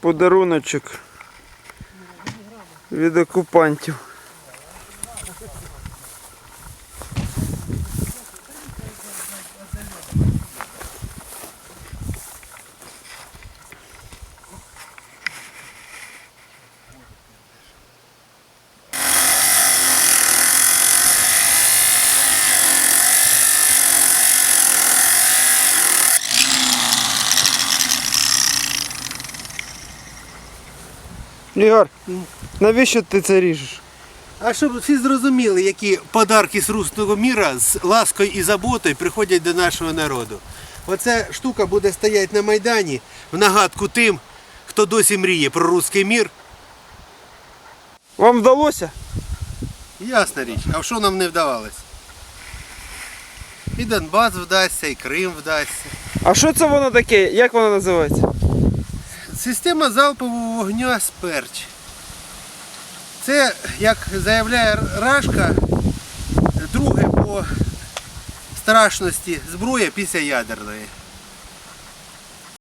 подаруночок від окупантів. Ігор, навіщо ти це ріжеш? А щоб всі зрозуміли, які подарки з руського міра з ласкою і заботою приходять до нашого народу. Оця штука буде стояти на Майдані в нагадку тим, хто досі мріє про руський мір. Вам вдалося? Ясна річ, а в що нам не вдавалось? І Донбас вдасться, і Крим вдасться. А що це воно таке? Як воно називається? Система залпового вогню «Сперч». Це, як заявляє Рашка, друге по страшності зброя після ядерної.